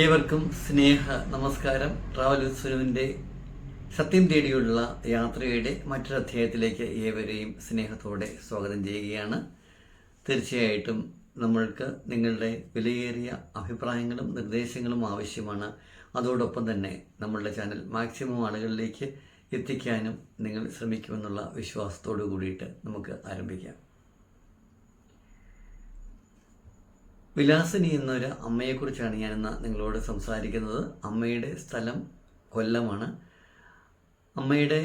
ഏവർക്കും സ്നേഹ നമസ്കാരം. ട്രാവൽ ഉത്സവിന്റെ സത്യം തേടിയുള്ള യാത്രയുടെ മറ്റൊരു അധ്യായത്തിലേക്ക് ഏവരെയും സ്നേഹത്തോടെ സ്വാഗതം ചെയ്യുകയാണ്. തീർച്ചയായിട്ടും നമ്മൾക്ക് നിങ്ങളുടെ വിലയേറിയ അഭിപ്രായങ്ങളും നിർദ്ദേശങ്ങളും ആവശ്യമാണ്. അതോടൊപ്പം തന്നെ നമ്മളുടെ ചാനൽ മാക്സിമം ആളുകളിലേക്ക് എത്തിക്കാനും നിങ്ങൾ ശ്രമിക്കുമെന്നുള്ള വിശ്വാസത്തോടു കൂടിയിട്ട് നമുക്ക് ആരംഭിക്കാം. വിലാസിനി എന്നൊരു അമ്മയെക്കുറിച്ചാണ് ഞാനിന്ന് നിങ്ങളോട് സംസാരിക്കുന്നത്. അമ്മയുടെ സ്ഥലം കൊല്ലമാണ്. അമ്മയുടെ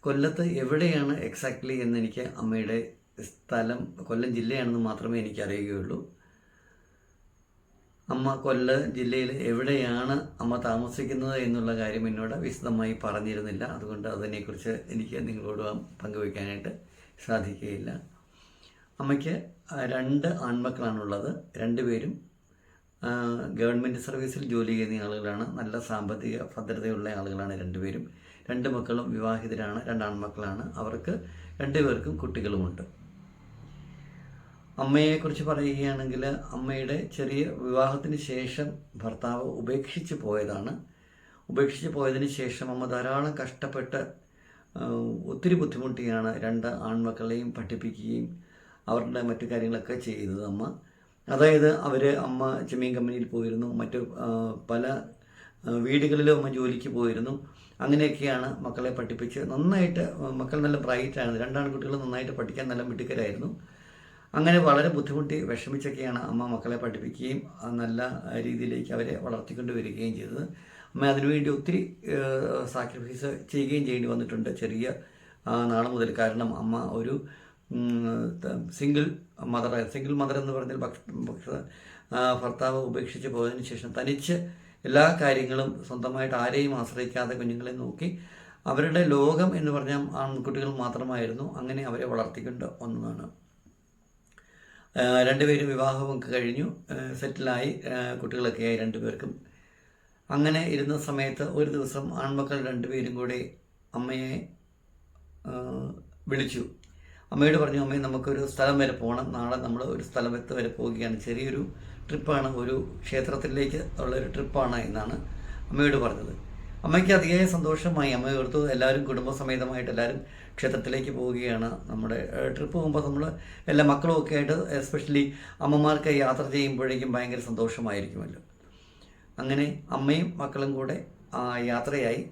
കൊല്ലത്ത് എവിടെയാണ് എക്സാക്ട്ലി എന്നെനിക്ക് അമ്മയുടെ സ്ഥലം കൊല്ലം ജില്ലയാണെന്ന് മാത്രമേ എനിക്ക് അറിയുകയുള്ളൂ അമ്മ കൊല്ല ജില്ലയിൽ എവിടെയാണ് അമ്മ താമസിക്കുന്നത് എന്നുള്ള കാര്യം എന്നോട് വിശദമായി പറഞ്ഞിരുന്നില്ല. അതുകൊണ്ട് അതിനെക്കുറിച്ച് എനിക്ക് നിങ്ങളോട് പങ്കുവയ്ക്കാനായിട്ട് സാധിക്കുകയില്ല. അമ്മയ്ക്ക് രണ്ട് ആൺമക്കളാണുള്ളത്. രണ്ടുപേരും ഗവൺമെന്റ് സർവീസിൽ ജോലി ചെയ്യുന്ന ആളുകളാണ്. നല്ല സാമ്പത്തിക ഭദ്രതയുള്ള ആളുകളാണ് രണ്ടുപേരും രണ്ട് മക്കളും വിവാഹിതരാണ് രണ്ട് ആൺമക്കളാണ്. അവർക്ക് രണ്ടുപേർക്കും കുട്ടികളുമുണ്ട്. അമ്മയെക്കുറിച്ച് പറയുകയാണെങ്കിൽ അമ്മയുടെ ചെറിയ വിവാഹത്തിന് ശേഷം ഭർത്താവ് ഉപേക്ഷിച്ച് പോയതാണ്. ഉപേക്ഷിച്ച് പോയതിന് ശേഷം അമ്മ ധാരാളം കഷ്ടപ്പെട്ട് ഒത്തിരി ബുദ്ധിമുട്ടിയാണ് രണ്ട് ആൺമക്കളെയും പഠിപ്പിക്കുകയും അവരുടെ മറ്റു കാര്യങ്ങളൊക്കെ ചെയ്തത് അമ്മ. അതായത് അവർ അമ്മ ചെമ്മീൻ കമ്പനിയിൽ പോയിരുന്നു. മറ്റു പല വീടുകളിലും അമ്മ ജോലിക്ക് പോയിരുന്നു. അങ്ങനെയൊക്കെയാണ് മക്കളെ പഠിപ്പിച്ച് നന്നായിട്ട് മക്കൾ നല്ല ബ്രൈറ്റായിരുന്നു രണ്ടാൺകുട്ടികൾ നന്നായിട്ട് പഠിക്കാൻ നല്ല മിടുക്കരായിരുന്നു. അങ്ങനെ വളരെ ബുദ്ധിമുട്ടി വിഷമിച്ചൊക്കെയാണ് അമ്മ മക്കളെ പഠിപ്പിക്കുകയും നല്ല രീതിയിലേക്ക് അവരെ വളർത്തിക്കൊണ്ട് വരികയും ചെയ്തത്. അമ്മ അതിനുവേണ്ടി ഒത്തിരി സാക്രിഫൈസ് ചെയ്യുകയും ചെയ്യേണ്ടി വന്നിട്ടുണ്ട്. ചെറിയ നാളെ മുതൽ. കാരണം അമ്മ ഒരു സിംഗിൾ മദർ സിംഗിൾ മദർ എന്ന് പറഞ്ഞാൽ ഭർത്താവ് ഉപേക്ഷിച്ച് പോയതിനു ശേഷം തനിച്ച് എല്ലാ കാര്യങ്ങളും സ്വന്തമായിട്ട് ആരെയും ആശ്രയിക്കാതെ കുഞ്ഞുങ്ങളെ നോക്കി അവരുടെ ലോകം എന്ന് പറഞ്ഞാൽ ആൺകുട്ടികൾ മാത്രമായിരുന്നു അങ്ങനെ അവരെ വളർത്തിക്കൊണ്ട് ഒന്നാണ് ആ, രണ്ടുപേരും വിവാഹവും കഴിഞ്ഞു. സെറ്റിലായി. കുട്ടികളൊക്കെ ആയി രണ്ടുപേർക്കും. അങ്ങനെ ഇരുന്ന സമയത്ത് ഒരു ദിവസം ആൺമക്കൾ രണ്ടുപേരും കൂടി അമ്മയെ വിളിച്ചു. അമ്മയോട് പറഞ്ഞു അമ്മയെ നമുക്കൊരു സ്ഥലം വരെ പോകണം നാളെ നമ്മൾ ഒരു സ്ഥലത്ത് വരെ പോവുകയാണ്. ചെറിയൊരു ട്രിപ്പാണ്. ഒരു ക്ഷേത്രത്തിലേക്ക് ഉള്ളൊരു ട്രിപ്പാണ് എന്നാണ് അമ്മയോട് പറഞ്ഞത്. അമ്മയ്ക്ക് അതിയായ സന്തോഷമായി. അമ്മ ഓർത്തു എല്ലാവരും കുടുംബസമേതമായിട്ട് എല്ലാവരും ക്ഷേത്രത്തിലേക്ക് പോവുകയാണ്. നമ്മുടെ ട്രിപ്പ് പോകുമ്പോൾ നമ്മൾ എല്ലാ മക്കളും ഒക്കെ ആയിട്ട് എസ്പെഷ്യലി അമ്മമാർക്ക് യാത്ര ചെയ്യുമ്പോഴേക്കും ഭയങ്കര സന്തോഷമായിരിക്കുമല്ലോ. അങ്ങനെ അമ്മയും മക്കളും കൂടെ യാത്രയായി.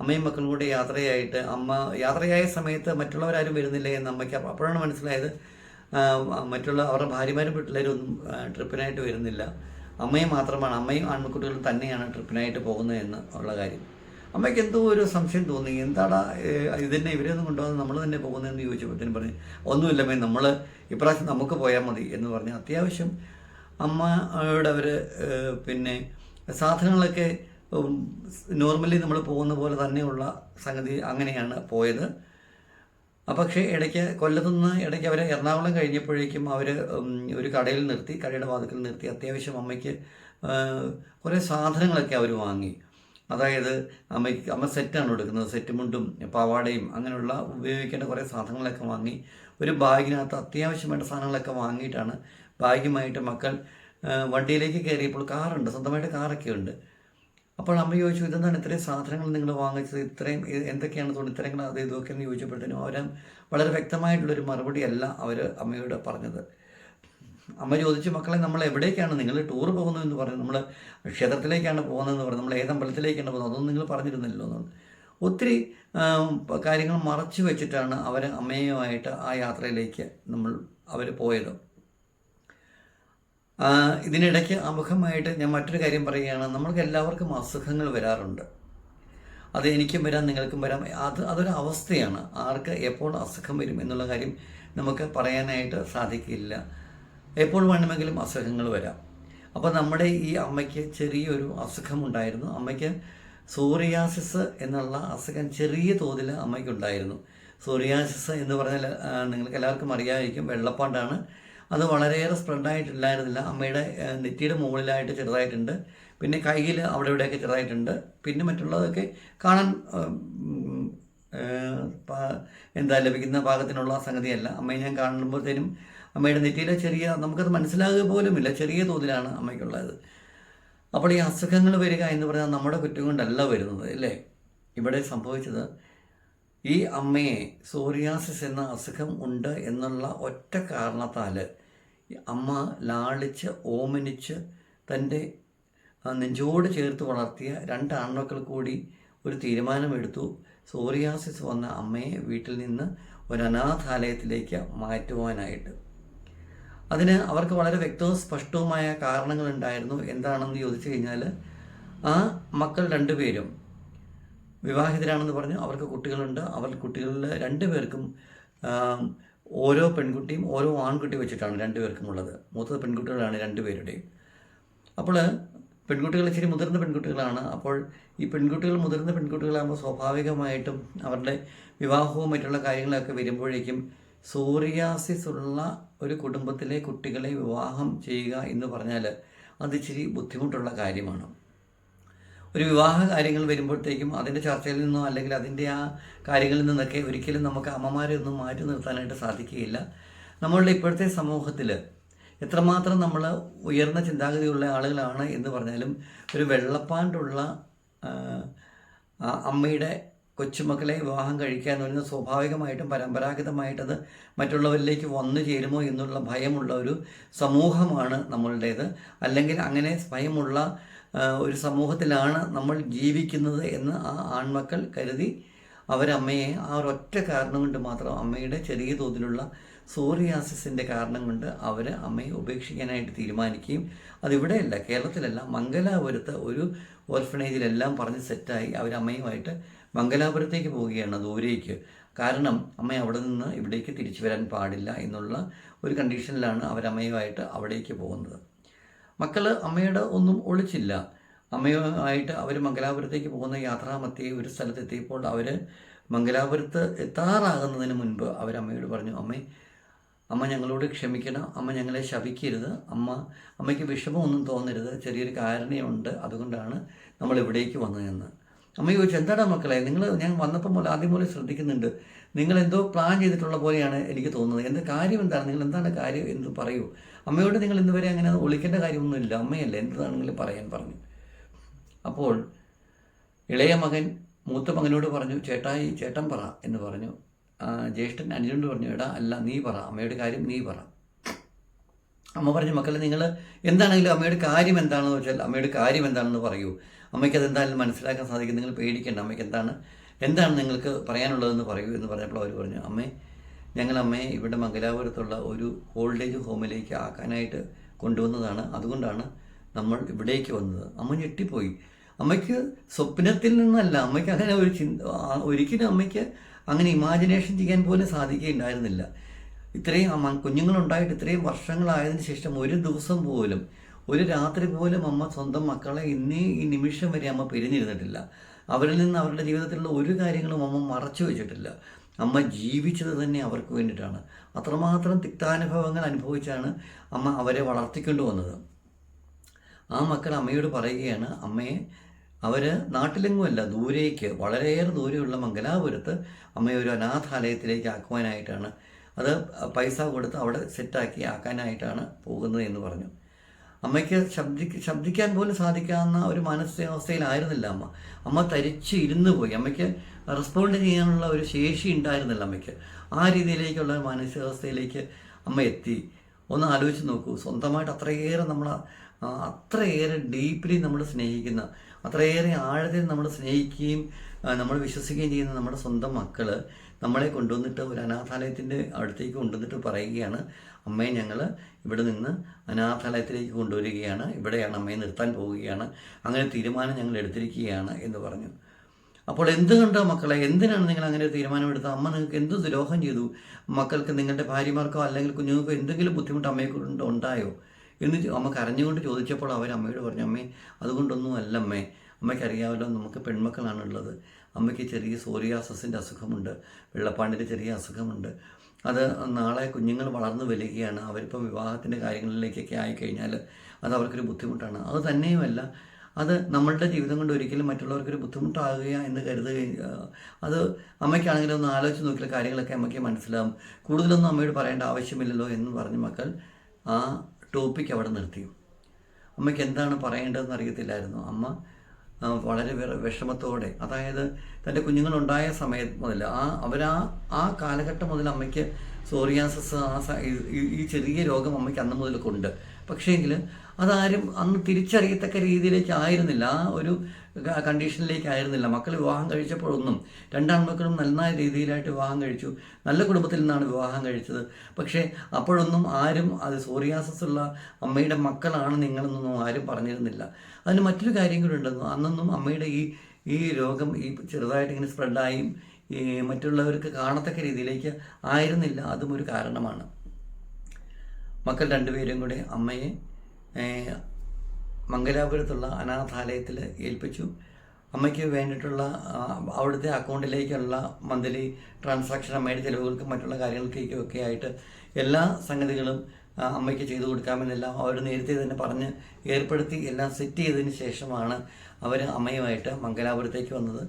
അമ്മയും മക്കളും കൂടെ യാത്രയായിട്ട് അമ്മ യാത്രയായ സമയത്ത് മറ്റുള്ളവരാരും വരുന്നില്ല എന്ന് അമ്മയ്ക്ക് അപ്പ- അപ്പോഴാണ് മനസ്സിലായത്. മറ്റുള്ള അവരുടെ ഭാര്യമാരും പിള്ളേരും ഒന്നും ട്രിപ്പിനായിട്ട് വരുന്നില്ല. അമ്മയും മാത്രമാണ്. അമ്മയും ആൺകുട്ടികളും തന്നെയാണ് ട്രിപ്പിനായിട്ട് പോകുന്നത് എന്ന് ഉള്ള കാര്യം. അമ്മയ്ക്ക് എന്തോ ഒരു സംശയം തോന്നി. എന്താടാ ഇതിനെ ഇവരെയൊന്നും കൊണ്ടുവന്ന് നമ്മൾ തന്നെ പോകുന്നതെന്ന് ചോദിച്ചപ്പോഴത്തേനും പറഞ്ഞു ഒന്നുമില്ലമ്മേ നമ്മൾ ഇപ്രാവശ്യം നമുക്ക് പോയാൽ മതി എന്ന് പറഞ്ഞ് അത്യാവശ്യം അമ്മയോട് പിന്നെ സാധനങ്ങളൊക്കെ നോർമലി നമ്മൾ പോകുന്ന പോലെ തന്നെയുള്ള സംഗതി അങ്ങനെയാണ് പോയത്. പക്ഷേ ഇടയ്ക്ക് കൊല്ലത്തുനിന്ന് ഇടയ്ക്ക് അവർ എറണാകുളം കഴിഞ്ഞപ്പോഴേക്കും അവർ ഒരു കടയിൽ നിർത്തി കടയുടെ വാതിക്കൽ നിർത്തി. അത്യാവശ്യം അമ്മയ്ക്ക് കുറേ സാധനങ്ങളൊക്കെ അവർ വാങ്ങി. അതായത് അമ്മയ്ക്ക് അമ്മ സെറ്റാണ് എടുക്കുന്നത്. സെറ്റ് മുണ്ടും പാവാടയും അങ്ങനെയുള്ള ഉപയോഗിക്കേണ്ട കുറേ സാധനങ്ങളൊക്കെ വാങ്ങി. ഒരു ബാഗിനകത്ത് അത്യാവശ്യമായിട്ട് സാധനങ്ങളൊക്കെ വാങ്ങിയിട്ടാണ് ബാഗുമായിട്ട് മക്കൾ വണ്ടിയിലേക്ക് കയറിയപ്പോൾ കാറുണ്ട്. സ്വന്തമായിട്ട് കാറൊക്കെ ഉണ്ട്. അപ്പോൾ അമ്മ ചോദിച്ചു ഇതെന്താണ് ഇത്രയും സാധനങ്ങൾ നിങ്ങൾ വാങ്ങിച്ചത്? ഇത്രയും എന്തൊക്കെയാണ് ഇത്രയും അത് ഇതൊക്കെ എന്ന് ചോദിച്ചപ്പോഴത്തേനും അവർ വളരെ വ്യക്തമായിട്ടുള്ളൊരു മറുപടിയല്ല അവർ അമ്മയോട് പറഞ്ഞത്. അമ്മ ചോദിച്ചു മക്കളെ നമ്മൾ എവിടേക്കാണ്? നിങ്ങൾ ടൂർ പോകുന്നത് എന്ന് പറഞ്ഞു. നമ്മൾ ക്ഷേത്രത്തിലേക്കാണ് പോകുന്നതെന്ന് പറഞ്ഞു. നമ്മൾ ഏത് അമ്പലത്തിലേക്കാണ് പോകുന്നത്? അതൊന്നും നിങ്ങൾ പറഞ്ഞിരുന്നില്ലല്ലോ എന്ന് ഒത്തിരി കാര്യങ്ങൾ മറച്ചു വെച്ചിട്ടാണ് അവർ അമ്മയുമായിട്ട് ആ യാത്രയിലേക്ക് നമ്മൾ അവർ പോയത്. ഇതിനിടയ്ക്ക് അമുഖമായിട്ട് ഞാൻ മറ്റൊരു കാര്യം പറയുകയാണ്. നമ്മൾക്ക് എല്ലാവർക്കും അസുഖങ്ങൾ വരാറുണ്ട്. അത് എനിക്കും വരാം നിങ്ങൾക്കും വരാം. അത് അതൊരു അവസ്ഥയാണ്. ആർക്ക് എപ്പോൾ അസുഖം വരും എന്നുള്ള കാര്യം നമുക്ക് പറയാനായിട്ട് സാധിക്കില്ല. എപ്പോൾ വേണമെങ്കിലും അസുഖങ്ങൾ വരാം. അപ്പോൾ നമ്മുടെ ഈ അമ്മയ്ക്ക് ചെറിയൊരു അസുഖമുണ്ടായിരുന്നു. അമ്മയ്ക്ക് സോറിയാസിസ് എന്നുള്ള അസുഖം ചെറിയ തോതിൽ അമ്മയ്ക്കുണ്ടായിരുന്നു. സോറിയാസിസ് എന്ന് പറഞ്ഞാൽ നിങ്ങൾക്ക് എല്ലാവർക്കും അറിയാമായിരിക്കും വെള്ളപ്പാണ്ടാണ്. അത് വളരെയേറെ സ്പ്രെഡായിട്ടില്ലായിരുന്നില്ല. അമ്മയുടെ നെറ്റിയുടെ മുകളിലായിട്ട് ചെറുതായിട്ടുണ്ട്. പിന്നെ കയ്യിൽ അവിടെ ഇവിടെയൊക്കെ ചെറുതായിട്ടുണ്ട്. പിന്നെ മറ്റുള്ളതൊക്കെ കാണാൻ എന്താ ലഭിക്കുന്ന പാകത്തിനുള്ള സംഗതിയല്ല. അമ്മയെ ഞാൻ കാണുമ്പോഴത്തേനും അമ്മയുടെ നെറ്റിയിലെ ചെറിയ നമുക്കത് മനസ്സിലാകുക പോലുമില്ല. ചെറിയ തോതിലാണ് അമ്മയ്ക്കുള്ളത്. അപ്പോൾ ഈ അസുഖങ്ങൾ വരിക എന്ന് പറഞ്ഞാൽ നമ്മുടെ കുറ്റം കൊണ്ടല്ല വരുന്നത് അല്ലേ? ഇവിടെ സംഭവിച്ചത് ഈ അമ്മയെ സോറിയാസിസ് എന്ന അസുഖം ഉണ്ട് എന്നുള്ള ഒറ്റ കാരണത്താൽ അമ്മ ലാളിച്ച് ഓമനിച്ച് തന്റെ നെഞ്ചോട് ചേർത്ത് വളർത്തിയ രണ്ട് ആൺമക്കൾ കൂടി ഒരു തീരുമാനമെടുത്തു. സോറിയാസിസ് വന്ന അമ്മയെ വീട്ടിൽ നിന്ന് ഒരു അനാഥാലയത്തിലേക്ക് മാറ്റുവാനായിട്ട്. അതിന് അവർക്ക് വളരെ വ്യക്തവും സ്പഷ്ടവുമായ കാരണങ്ങളുണ്ടായിരുന്നു. എന്താണെന്ന് ചോദിച്ചു കഴിഞ്ഞാൽ ആ മക്കൾ രണ്ടുപേരും വിവാഹിതരാണെന്ന് പറഞ്ഞു. അവർക്ക് കുട്ടികളുണ്ട്. അവർ കുട്ടികളിൽ രണ്ടുപേർക്കും പേർക്കും ഓരോ പെൺകുട്ടിയും ഓരോ ആൺകുട്ടി വെച്ചിട്ടാണ് രണ്ടുപേർക്കും ഉള്ളത്. മൂത്തത് പെൺകുട്ടികളാണ് രണ്ടുപേരുടെയും അപ്പോൾ പെൺകുട്ടികൾ ഇച്ചിരി മുതിർന്ന പെൺകുട്ടികളാണ്. അപ്പോൾ ഈ പെൺകുട്ടികൾ മുതിർന്ന പെൺകുട്ടികളാകുമ്പോൾ സ്വാഭാവികമായിട്ടും അവരുടെ വിവാഹവും മറ്റുള്ള കാര്യങ്ങളൊക്കെ വരുമ്പോഴേക്കും സോറിയാസിസ് ഉള്ള ഒരു കുടുംബത്തിലെ കുട്ടികളെ വിവാഹം ചെയ്യുക എന്ന് പറഞ്ഞാൽ അത് ഇച്ചിരി ബുദ്ധിമുട്ടുള്ള കാര്യമാണ്. ഒരു വിവാഹ കാര്യങ്ങൾ വരുമ്പോഴത്തേക്കും അതിന്റെ ചർച്ചയിൽ നിന്നോ അല്ലെങ്കിൽ അതിന്റെ ആ കാര്യങ്ങളിൽ നിന്നൊക്കെ ഒരിക്കലും നമുക്ക് അമ്മമാരെ ഒന്നും മാറ്റി നിർത്താനായിട്ട് സാധിക്കുകയില്ല. നമ്മളുടെ ഇപ്പോഴത്തെ സമൂഹത്തിൽ എത്രമാത്രം നമ്മൾ ഉയർന്ന ചിന്താഗതിയുള്ള ആളുകളാണ് എന്ന് പറഞ്ഞാലും ഒരു വെള്ളപ്പാണ്ടുള്ള അമ്മയുടെ കൊച്ചുമക്കളെ വിവാഹം കഴിക്കുക എന്ന് പറയുന്നത് സ്വാഭാവികമായിട്ടും പരമ്പരാഗതമായിട്ടത് മറ്റുള്ളവരിലേക്ക് വന്നു ചേരുമോ എന്നുള്ള ഭയമുള്ള ഒരു സമൂഹമാണ് നമ്മളുടേത്. അല്ലെങ്കിൽ അങ്ങനെ ഭയമുള്ള ഒരു സമൂഹത്തിലാണ് നമ്മൾ ജീവിക്കുന്നത് എന്ന് ആ ആൺമക്കൾ കരുതി അവരമ്മയെ ആ ഒരൊറ്റ കാരണം കൊണ്ട് മാത്രം അമ്മയുടെ ചെറിയ തോതിലുള്ള സോറിയാസിസിന്റെ കാരണം കൊണ്ട് അവർ അമ്മയെ ഉപേക്ഷിക്കാനായിട്ട് തീരുമാനിക്കുകയും അതിവിടെയല്ല കേരളത്തിലല്ല മംഗലാപുരത്ത് ഒരു ഓർഫനേജിലെല്ലാം പറഞ്ഞ് സെറ്റായി അവരമ്മയുമായിട്ട് മംഗലാപുരത്തേക്ക് പോവുകയാണ് ദൂരേക്ക്. കാരണം അമ്മ അവിടെ നിന്ന് ഇവിടേക്ക് തിരിച്ചു വരാൻ പാടില്ല എന്നുള്ള ഒരു കണ്ടീഷനിലാണ് അവരമ്മയുമായിട്ട് അവിടേക്ക് പോകുന്നത്. മക്കൾ അമ്മയുടെ ഒന്നും ഒളിച്ചില്ല. അമ്മയുമായിട്ട് അവർ മംഗലാപുരത്തേക്ക് പോകുന്ന യാത്രാമധ്യേ ഒരു സ്ഥലത്തെത്തിയപ്പോൾ അവർ മംഗലാപുരത്ത് എത്താറാകുന്നതിന് മുൻപ് അവരമ്മയോട് പറഞ്ഞു അമ്മേ അമ്മ ഞങ്ങളോട് ക്ഷമിക്കണം. അമ്മ ഞങ്ങളെ ശപിക്കരുത്. അമ്മ അമ്മയ്ക്ക് വിഷമമൊന്നും തോന്നരുത്. ചെറിയൊരു കാരണയുണ്ട്. അതുകൊണ്ടാണ് നമ്മൾ ഇവിടേക്ക് വന്നതെന്ന്. അമ്മ ചോദിച്ചു എന്താണ് മക്കളെ? നിങ്ങൾ ഞാൻ വന്നപ്പോൾ മുതൽ ആദ്യം പോലെ ശ്രദ്ധിക്കുന്നുണ്ട്. നിങ്ങൾ എന്തോ പ്ലാൻ ചെയ്തിട്ടുള്ള പോലെയാണ് എനിക്ക് തോന്നുന്നത്. എന്താ കാര്യം എന്താണ്? നിങ്ങൾ എന്താണ് കാര്യം എന്ന് പറയൂ. അമ്മയോട് നിങ്ങൾ ഇന്നുവരെ അങ്ങനെ ഒളിക്കേണ്ട കാര്യമൊന്നുമില്ല. അമ്മയല്ലേ എന്താണെങ്കിലും പറയാൻ പറഞ്ഞു. അപ്പോൾ ഇളയ മകൻ മൂത്ത മകനോട് പറഞ്ഞു ചേട്ടായി ചേട്ടൻ പറ എന്ന് പറഞ്ഞു. ജ്യേഷ്ഠൻ അനുജനോട് പറഞ്ഞു എടാ അല്ല നീ പറ. അമ്മയുടെ കാര്യം നീ പറ. അമ്മ പറഞ്ഞു മക്കളെ നിങ്ങൾ എന്താണെങ്കിലും അമ്മയുടെ കാര്യം എന്താണെന്ന് വെച്ചാൽ അമ്മയുടെ കാര്യം എന്താണെന്ന് പറയൂ. അമ്മയ്ക്ക് അത് എന്തായാലും മനസ്സിലാക്കാൻ സാധിക്കും. നിങ്ങൾ പേടിക്കേണ്ട. അമ്മയ്ക്ക് എന്താണ് എന്താണ് നിങ്ങൾക്ക് പറയാനുള്ളതെന്ന് പറയൂ എന്ന് പറഞ്ഞപ്പോൾ അവർ പറഞ്ഞു അമ്മേ ഞങ്ങൾ അമ്മയെ ഇവിടെ മംഗലാപുരത്തുള്ള ഒരു ഓൾഡ് ഏജ് ഹോമിലേക്ക് ആക്കാനായിട്ട് കൊണ്ടുവന്നതാണ്. അതുകൊണ്ടാണ് നമ്മൾ ഇവിടേക്ക് വന്നത്. അമ്മ ഞെട്ടിപ്പോയി. അമ്മയ്ക്ക് സ്വപ്നത്തിൽ നിന്നല്ല അമ്മയ്ക്ക് അങ്ങനെ ഒരു ചിന്ത ഒരിക്കലും അമ്മയ്ക്ക് അങ്ങനെ ഇമാജിനേഷൻ ചെയ്യാൻ പോലും സാധിക്കുകയുണ്ടായിരുന്നില്ല. ഇത്രയും അമ്മ കുഞ്ഞുങ്ങളുണ്ടായിട്ട് ഇത്രയും വർഷങ്ങളായതിനു ശേഷം ഒരു ദിവസം പോലും ഒരു രാത്രി പോലും അമ്മ സ്വന്തം മക്കളെ ഇന്നേ ഈ നിമിഷം വരെ അമ്മ പിരിഞ്ഞിരുന്നിട്ടില്ല. അവരിൽ നിന്ന് അവരുടെ ജീവിതത്തിലുള്ള ഒരു കാര്യങ്ങളും അമ്മ മറച്ചു വെച്ചിട്ടില്ല. അമ്മ ജീവിച്ചത് തന്നെ അവർക്ക് വേണ്ടിയിട്ടാണ്. അത്രമാത്രം തിക്താനുഭവങ്ങൾ അനുഭവിച്ചാണ് അമ്മ അവരെ വളർത്തിക്കൊണ്ടു വന്നത്. ആ മക്കൾ അമ്മയോട് പറയുകയാണ് അമ്മയെ അവർ നാട്ടിലെങ്ങുമല്ല ദൂരേക്ക് വളരെയേറെ ദൂരെയുള്ള മംഗലാപുരത്ത് അമ്മയെ ഒരു അനാഥാലയത്തിലേക്ക് ആക്കുവാനായിട്ടാണ്. അത് പൈസ കൊടുത്ത് അവിടെ സെറ്റാക്കി ആക്കാനായിട്ടാണ് പോകുന്നത് എന്ന് പറഞ്ഞു. അമ്മയ്ക്ക് ശബ്ദിക്ക് ശബ്ദിക്കാൻ പോലും സാധിക്കാവുന്ന ഒരു മാനസികാവസ്ഥയിലായിരുന്നില്ല അമ്മ. അമ്മ തരിച്ച് ഇരുന്ന് പോയി. അമ്മയ്ക്ക് റെസ്പോണ്ട് ചെയ്യാനുള്ള ഒരു ശേഷി ഉണ്ടായിരുന്നില്ല അമ്മയ്ക്ക്. ആ രീതിയിലേക്കുള്ള മാനസികാവസ്ഥയിലേക്ക് അമ്മ എത്തി. ഒന്ന് ആലോചിച്ച് നോക്കൂ. സ്വന്തമായിട്ട് അത്രയേറെ നമ്മൾ അത്രയേറെ ഡീപ്ലി നമ്മൾ സ്നേഹിക്കുന്ന അത്രയേറെ ആഴത്തിൽ നമ്മൾ സ്നേഹിക്കുകയും നമ്മൾ വിശ്വസിക്കുകയും ചെയ്യുന്ന നമ്മുടെ സ്വന്തം മക്കൾ നമ്മളെ കൊണ്ടുവന്നിട്ട് ഒരു അനാഥാലയത്തിന്റെ അടുത്തേക്ക് കൊണ്ടുവന്നിട്ട് പറയുകയാണ് അമ്മയെ ഞങ്ങൾ ഇവിടെ നിന്ന് അനാഥാലയത്തിലേക്ക് കൊണ്ടുവരികയാണ്. ഇവിടെയാണ് അമ്മയെ നിർത്താൻ പോവുകയാണ്. അങ്ങനെ തീരുമാനം ഞങ്ങൾ എടുത്തിരിക്കുകയാണ് എന്ന് പറഞ്ഞു. അപ്പോൾ എന്തുകൊണ്ട് മക്കളെ എന്തിനാണ് നിങ്ങൾ അങ്ങനെ ഒരു തീരുമാനമെടുത്തത് അമ്മ നിങ്ങൾക്ക് എന്ത് ദ്രോഹം ചെയ്തു? മക്കൾക്ക് നിങ്ങളുടെ ഭാര്യമാർക്കോ അല്ലെങ്കിൽ കുഞ്ഞുങ്ങൾക്കോ എന്തെങ്കിലും ബുദ്ധിമുട്ട് അമ്മയെ കൊണ്ട് ഉണ്ടായോ? എന്ന് അമ്മ കരഞ്ഞുകൊണ്ട് ചോദിച്ചപ്പോൾ അവർ അമ്മയോട് പറഞ്ഞു അമ്മേ അതുകൊണ്ടൊന്നും അല്ല അമ്മേ. അമ്മയ്ക്ക് അറിയാമല്ലോ നമുക്ക് പെൺമക്കളാണുള്ളത്. അമ്മയ്ക്ക് ചെറിയ സോറിയാസസിന്റെ അസുഖമുണ്ട് വെള്ളപ്പാണ്ടിന്റെ ചെറിയ അസുഖമുണ്ട്. അത് നാളെ കുഞ്ഞുങ്ങൾ വളർന്നു വരികയാണ്. അവരിപ്പം വിവാഹത്തിന്റെ കാര്യങ്ങളിലേക്കൊക്കെ ആയിക്കഴിഞ്ഞാൽ അത് അവർക്കൊരു ബുദ്ധിമുട്ടാണ്. അത് തന്നെയുമല്ല അത് നമ്മളുടെ ജീവിതം കൊണ്ട് ഒരിക്കലും മറ്റുള്ളവർക്കൊരു ബുദ്ധിമുട്ടാകുക എന്ന് കരുതുകയും അത് അമ്മയ്ക്കാണെങ്കിലും ഒന്ന് ആലോചിച്ച് നോക്കിയാൽ കാര്യങ്ങളൊക്കെ അമ്മയ്ക്ക് മനസ്സിലാവും. കൂടുതലൊന്നും അമ്മയോട് പറയേണ്ട ആവശ്യമില്ലല്ലോ എന്ന് പറഞ്ഞ് മക്കൾ ആ ടോപ്പിക്ക് അവിടെ നിർത്തി. അമ്മയ്ക്ക് എന്താണ് പറയേണ്ടതെന്ന് അറിയത്തില്ലായിരുന്നു. അമ്മ വളരെ വിഷമത്തോടെ. അതായത് തന്റെ കുഞ്ഞുങ്ങളുണ്ടായ സമയത്ത് മുതൽ ആ അവരാ ആ കാലഘട്ടം മുതൽ അമ്മയ്ക്ക് സോറിയാസസ് ആ ഈ- ചെറിയ രോഗം അമ്മയ്ക്ക് അന്ന് മുതൽക്കുണ്ട് പക്ഷേങ്കിൽ അതാരും അന്ന് തിരിച്ചറിയത്തക്ക രീതിയിലേക്ക് ആയിരുന്നില്ല ആ ഒരു ക- കണ്ടീഷനിലേക്ക് ആയിരുന്നില്ല മക്കൾ വിവാഹം കഴിച്ചപ്പോഴൊന്നും രണ്ടാൺമക്കളും നല്ല രീതിയിലായിട്ട് വിവാഹം കഴിച്ചു. നല്ല കുടുംബത്തിൽ നിന്നാണ് വിവാഹം കഴിച്ചത്. പക്ഷേ അപ്പോഴൊന്നും ആരും അത് സോറിയാസസ് ഉള്ള അമ്മയുടെ മക്കളാണ് നിങ്ങളെന്നൊന്നും ആരും പറഞ്ഞിരുന്നില്ല. അതിന് മറ്റൊരു കാര്യം കൂടി ഉണ്ടെന്നു അന്നൊന്നും അമ്മയുടെ ഈ ഈ രോഗം ഈ ചെറുതായിട്ട് ഇങ്ങനെ സ്പ്രെഡായും മറ്റുള്ളവർക്ക് കാണത്തക്ക രീതിയിലേക്ക് ആയിരുന്നില്ല. അതും ഒരു കാരണമാണ്. മക്കൾ രണ്ടുപേരും കൂടെ അമ്മയെ മംഗലാപുരത്തുള്ള അനാഥാലയത്തിൽ ഏൽപ്പിച്ചു. അമ്മയ്ക്ക് വേണ്ടിയിട്ടുള്ള അവിടുത്തെ അക്കൗണ്ടിലേക്കുള്ള മന്ത്ലി ട്രാൻസാക്ഷൻ അമ്മയുടെ ചിലവുകൾക്കും മറ്റുള്ള കാര്യങ്ങൾക്കേക്കും ഒക്കെ ആയിട്ട് എല്ലാ സംഗതികളും അമ്മയ്ക്ക് ചെയ്തു കൊടുക്കാമെന്നെല്ലാം അവർ നേരത്തെ തന്നെ പറഞ്ഞ് ഏർപ്പെടുത്തി എല്ലാം സെറ്റ് ചെയ്തതിന് ശേഷമാണ് അവർ അമ്മയുമായിട്ട് മംഗലാപുരത്തേക്ക് വന്നത്.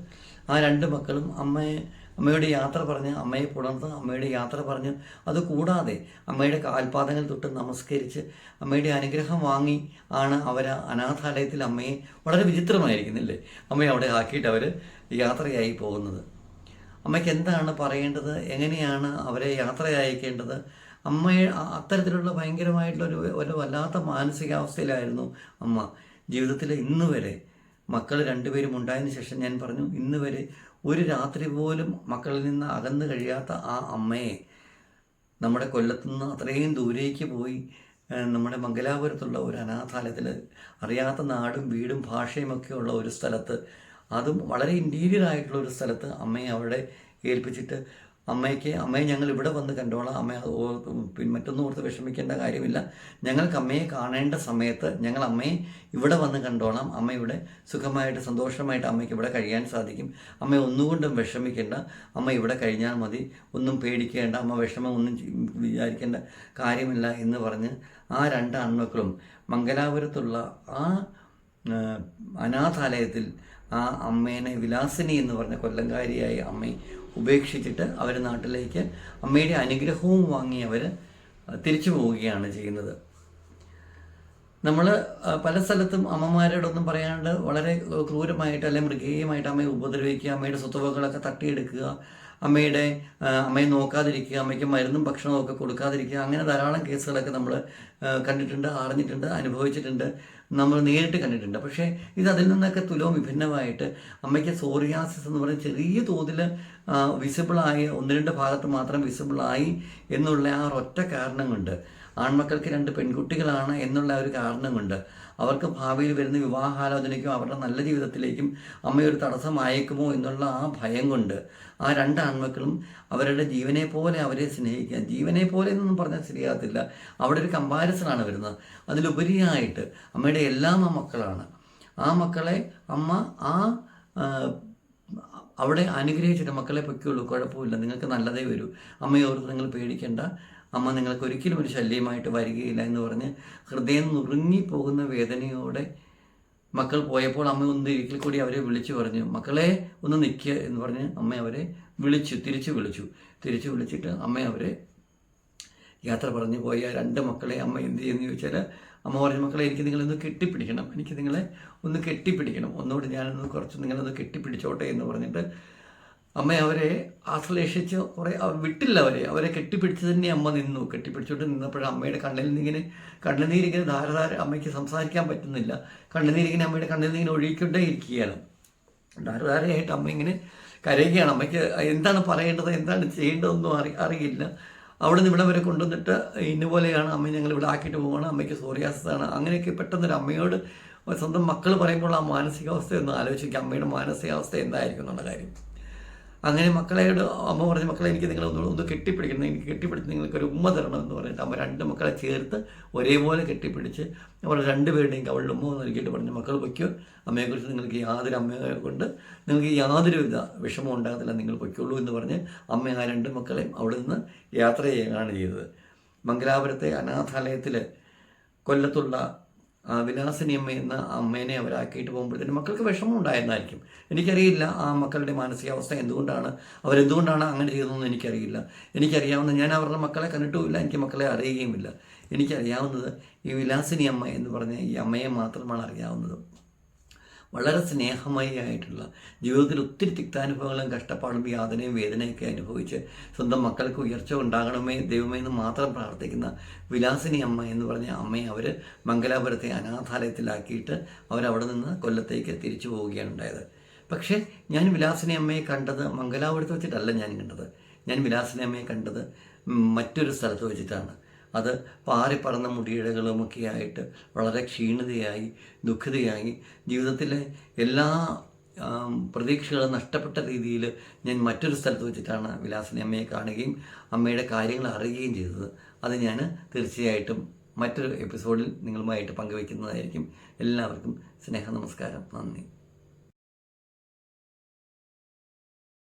ആ രണ്ട് മക്കളും അമ്മയെ അമ്മയുടെ യാത്ര പറഞ്ഞ് അമ്മയെ പുണർന്ന് അമ്മയുടെ യാത്ര പറഞ്ഞ് അത് കൂടാതെ അമ്മയുടെ കാൽപാദങ്ങൾ തൊട്ട് നമസ്കരിച്ച് അമ്മയുടെ അനുഗ്രഹം വാങ്ങി ആണ് അവർ അനാഥാലയത്തിൽ അമ്മയെ വളരെ വിചിത്രമായിരിക്കുന്നില്ലേ? അമ്മയെ അവിടെ ആക്കിയിട്ട് അവർ യാത്രയായി പോകുന്നത്. അമ്മയ്ക്ക് എന്താണ് പറയേണ്ടത്? എങ്ങനെയാണ് അവരെ യാത്ര അയക്കേണ്ടത്? അമ്മയെ അത്തരത്തിലുള്ള ഭയങ്കരമായിട്ടുള്ള ഒരു വല്ലാത്ത മാനസികാവസ്ഥയിലായിരുന്നു അമ്മ. ജീവിതത്തിൽ ഇന്ന് വരെ മക്കൾ രണ്ടുപേരും ഉണ്ടായതിനു ശേഷം ഞാൻ പറഞ്ഞു ഇന്ന് വരെ ഒരു രാത്രി പോലും മക്കളിൽ നിന്ന് അകന്നു കഴിയാത്ത ആ അമ്മയെ നമ്മുടെ കൊല്ലത്തുനിന്ന് അത്രയും ദൂരേക്ക് പോയി നമ്മുടെ മംഗലാപുരത്തുള്ള ഒരു അനാഥാലയത്തിൽ അറിയാത്ത നാടും വീടും ഭാഷയും ഒക്കെ ഉള്ള ഒരു സ്ഥലത്ത് അതും വളരെ ഇന്റീരിയർ ആയിട്ടുള്ള ഒരു സ്ഥലത്ത് അമ്മയെ അവിടെ ഏൽപ്പിച്ചിട്ട് അമ്മയ്ക്ക് അമ്മയെ ഞങ്ങൾ ഇവിടെ വന്ന് കണ്ടോളാം. അമ്മ പിന്നെ മറ്റൊന്നും ഓർത്ത് വിഷമിക്കേണ്ട കാര്യമില്ല. ഞങ്ങൾക്ക് അമ്മയെ കാണേണ്ട സമയത്ത് ഞങ്ങൾ അമ്മയെ ഇവിടെ വന്ന് കണ്ടോളാം. അമ്മയുടെ സുഖമായിട്ട് സന്തോഷമായിട്ട് അമ്മയ്ക്ക് ഇവിടെ കഴിയാൻ സാധിക്കും. അമ്മ ഒന്നുകൊണ്ടും വിഷമിക്കേണ്ട. അമ്മ ഇവിടെ കഴിഞ്ഞാൽ മതി. ഒന്നും പേടിക്കേണ്ട. അമ്മ വിഷമം ഒന്നും വിചാരിക്കേണ്ട കാര്യമില്ല എന്ന് പറഞ്ഞ് ആ രണ്ട് ആൺമക്കളും മംഗലാപുരത്തുള്ള ആ അനാഥാലയത്തിൽ ആ അമ്മേനെ വിലാസിനി എന്ന് പറഞ്ഞ കൊല്ലങ്കാരിയായ അമ്മയെ ഉപേക്ഷിച്ചിട്ട് അവർ നാട്ടിലേക്ക് അമ്മയുടെ അനുഗ്രഹവും വാങ്ങി അവർ തിരിച്ചു പോവുകയാണ് ചെയ്യുന്നത്. നമ്മൾ പല സ്ഥലത്തും അമ്മമാരോടൊന്നും പറയാണ്ട് വളരെ ക്രൂരമായിട്ട് അല്ലെങ്കിൽ മൃഗീയമായിട്ട് അമ്മയെ ഉപദ്രവിക്കുക അമ്മയുടെ സ്വത്തുവകളൊക്കെ തട്ടിയെടുക്കുക അമ്മയുടെ അമ്മയെ നോക്കാതിരിക്കുക അമ്മയ്ക്ക് മരുന്നും ഭക്ഷണവും ഒക്കെ കൊടുക്കാതിരിക്കുക അങ്ങനെ ധാരാളം കേസുകളൊക്കെ നമ്മൾ കണ്ടിട്ടുണ്ട് അറിഞ്ഞിട്ടുണ്ട് അനുഭവിച്ചിട്ടുണ്ട് നമ്മൾ നേരിട്ട് കണ്ടിട്ടുണ്ട്. പക്ഷേ ഇത് അതിൽ നിന്നൊക്കെ തുലവും വിഭിന്നമായിട്ട് അമ്മയ്ക്ക് സോറിയാസിസ് എന്ന് പറഞ്ഞ ചെറിയ തോതിൽ വിസിബിളായി ഒന്ന് രണ്ട് ഭാഗത്ത് മാത്രം വിസിബിളായി എന്നുള്ള ആ ഒറ്റ കാരണം കൊണ്ട് ആൺമക്കൾക്ക് രണ്ട് പെൺകുട്ടികളാണ് എന്നുള്ള ഒരു കാരണം കൊണ്ട് അവർക്ക് ഭാവിയിൽ വരുന്ന വിവാഹാലോചനയ്ക്കും അവരുടെ നല്ല ജീവിതത്തിലേക്കും അമ്മയൊരു തടസ്സമായേക്കുമോ എന്നുള്ള ആ ഭയം കൊണ്ട് ആ രണ്ട് ആൺമക്കളും അവരുടെ ജീവനെ പോലെ അവരെ സ്നേഹിക്കുക. ജീവനെ പോലെ എന്നൊന്നും പറഞ്ഞാൽ ശരിയാകത്തില്ല. അവിടെ ഒരു കമ്പാരിസണാണ് വരുന്നത്. അതിലുപരിയായിട്ട് അമ്മയുടെ എല്ലാം ആ മക്കളാണ്. ആ മക്കളെ അമ്മ ആ അവിടെ അനുഗ്രഹിച്ചിട്ട് മക്കളെ പൊയ്ക്കുള്ളൂ. കുഴപ്പമില്ല. നിങ്ങൾക്ക് നല്ലതേ വരൂ. അമ്മയോർത്ത് നിങ്ങൾ പേടിക്കേണ്ട. അമ്മ നിങ്ങൾക്ക് ഒരിക്കലും ഒരു ശല്യമായിട്ട് വരികയില്ല എന്ന് പറഞ്ഞ് ഹൃദയം നുറുങ്ങി പോകുന്ന വേദനയോടെ മക്കൾ പോയപ്പോൾ അമ്മ ഒന്ന് ഒരിക്കൽ കൂടി അവരെ വിളിച്ചു പറഞ്ഞു മക്കളെ ഒന്ന് നിൽക്കുക എന്ന് പറഞ്ഞ് അമ്മ അവരെ വിളിച്ചു തിരിച്ചു വിളിച്ചു. തിരിച്ചു വിളിച്ചിട്ട് അമ്മ അവരെ യാത്ര പറഞ്ഞു പോയ രണ്ട് മക്കളെ അമ്മ എന്ത് ചെയ്യുന്നു? ചോദിച്ചാൽ അമ്മ പറഞ്ഞു മക്കളെ എനിക്ക് നിങ്ങളൊന്ന് കെട്ടിപ്പിടിക്കണം എനിക്ക് നിങ്ങളെ ഒന്ന് കെട്ടിപ്പിടിക്കണം. ഒന്നുകൂടി ഞാനൊന്ന് കുറച്ച് നിങ്ങളൊന്ന് കെട്ടിപ്പിടിച്ചോട്ടെ എന്ന് പറഞ്ഞിട്ട് അമ്മ അവരെ ആശ്ലേഷിച്ച് കുറേ വിട്ടില്ല അവരെ. അവരെ കെട്ടിപ്പിടിച്ച് തന്നെ അമ്മ നിന്നു. കെട്ടിപ്പിടിച്ചുകൊണ്ട് നിന്നപ്പോഴും അമ്മയുടെ കണ്ണിൽ നിന്നിങ്ങനെ കണ്ണുനീരിങ്ങനെ ധാരധാര അമ്മയ്ക്ക് സംസാരിക്കാൻ പറ്റുന്നില്ല. കണ്ണുനീരിങ്ങനെ അമ്മയുടെ കണ്ണിൽ നിന്നിങ്ങനെ ഒഴുകിക്കൊണ്ടേ ഇരിക്കുകയാണ്. ധാരധാരയായിട്ട് അമ്മ ഇങ്ങനെ കരയുകയാണ്. അമ്മയ്ക്ക് എന്താണ് പറയേണ്ടത്? എന്താണ് ചെയ്യേണ്ടതെന്നും അറി അറിയില്ല. അവിടെ നിന്ന് ഇവിടെ വരെ കൊണ്ടുവന്നിട്ട് ഇന്നുപോലെയാണ് അമ്മ ഞങ്ങൾ ഇവിടെ ആക്കിയിട്ട് പോകണം അമ്മയ്ക്ക് സോറിയാസിസാണ് അങ്ങനെയൊക്കെ പെട്ടെന്നൊരു അമ്മയോട് സ്വന്തം മക്കൾ പറയുമ്പോൾ ആ മാനസികാവസ്ഥ ഒന്ന് ആലോചിക്കുക. അമ്മയുടെ മാനസികാവസ്ഥ എന്തായിരിക്കും എന്നുള്ള കാര്യം. അങ്ങനെ മക്കളെയോട് അമ്മ പറഞ്ഞ മക്കളെ എനിക്ക് നിങ്ങൾ ഒന്ന് ഒന്ന് കെട്ടിപ്പിടിക്കണം. എനിക്ക് കെട്ടിപ്പിടിച്ച് നിങ്ങൾക്ക് ഒരു ഉമ്മ തരണം എന്ന് പറഞ്ഞിട്ട് അമ്മ രണ്ട് മക്കളെ ചേർത്ത് ഒരേപോലെ കെട്ടിപ്പിടിച്ച് അവർ രണ്ടുപേരുടെയും കവളിൽ ഉമ്മ നൽകിയിട്ട് പറഞ്ഞു മക്കൾ പൊയ്ക്കോ. അമ്മയെക്കുറിച്ച് നിങ്ങൾക്ക് യാതൊരു അമ്മയെ കൊണ്ട് നിങ്ങൾക്ക് യാതൊരു വിധ വിഷമം ഉണ്ടാകത്തില്ല. നിങ്ങൾ പൊയ്ക്കുള്ളൂ എന്ന് പറഞ്ഞ് അമ്മ ആ രണ്ട് മക്കളെയും അവിടെ നിന്ന് യാത്ര ചെയ്യുകയാണ് ചെയ്തത്. മംഗലാപുരത്തെ അനാഥാലയത്തിൽ കൊല്ലത്തുള്ള വിലാസിനി അമ്മ എന്ന അമ്മേനെ അവരാക്കിയിട്ട് പോകുമ്പോഴത്തേനും മക്കൾക്ക് വിഷമം ഉണ്ടായിരുന്നായിരിക്കും. എനിക്കറിയില്ല ആ മക്കളുടെ മാനസികാവസ്ഥ എന്തുകൊണ്ടാണ് അവരെന്തുകൊണ്ടാണ് അങ്ങനെ ചെയ്തതെന്ന് എനിക്കറിയില്ല. എനിക്കറിയാവുന്ന ഞാൻ അവരുടെ മക്കളെ കണ്ടിട്ടുമില്ല എനിക്ക് മക്കളെ അറിയുകയുമില്ല. എനിക്കറിയാവുന്നത് ഈ വിലാസിനി അമ്മ എന്ന് പറഞ്ഞ ഈ അമ്മയെ മാത്രമാണ് അറിയാവുന്നത്. വളരെ സ്നേഹമായി ആയിട്ടുള്ള ജീവിതത്തിൽ ഒത്തിരി തിക്താനുഭവങ്ങളും കഷ്ടപ്പാടും യാതനയും വേദനയൊക്കെ അനുഭവിച്ച് സ്വന്തം മക്കൾക്ക് ഉയർച്ച ഉണ്ടാകണമേ ദൈവമേ എന്ന് മാത്രം പ്രാർത്ഥിക്കുന്ന വിലാസിനി അമ്മ എന്ന് പറഞ്ഞ അമ്മയെ അവർ മംഗലാപുരത്തെ അനാഥാലയത്തിലാക്കിയിട്ട് അവരവിടെ നിന്ന് കൊല്ലത്തേക്ക് തിരിച്ചു പോവുകയാണ് ഉണ്ടായത്. പക്ഷേ ഞാൻ വിലാസിനി അമ്മയെ കണ്ടത് മംഗലാപുരത്ത് വെച്ചിട്ടല്ല ഞാൻ കണ്ടത്. ഞാൻ വിലാസിനി അമ്മയെ കണ്ടത് മറ്റൊരു സ്ഥലത്ത് വെച്ചിട്ടാണ്. അത് പാറിപ്പറന്ന മുടിയിഴകളുമൊക്കെ ആയിട്ട് വളരെ ക്ഷീണിതയായി ദുഃഖിതയായി ജീവിതത്തിലെ എല്ലാ പ്രതീക്ഷകൾ നഷ്ടപ്പെട്ട രീതിയിൽ ഞാൻ മറ്റൊരു സ്ഥലത്ത് വെച്ചിട്ടാണ് വിലാസിനി അമ്മയെ കാണുകയും അമ്മയുടെ കാര്യങ്ങൾ അറിയുകയും ചെയ്തത്. അത് ഞാൻ തീർച്ചയായിട്ടും മറ്റൊരു എപ്പിസോഡിൽ നിങ്ങളുമായിട്ട് പങ്കുവയ്ക്കുന്നതായിരിക്കും. എല്ലാവർക്കും സ്നേഹ നമസ്കാരം നന്ദി.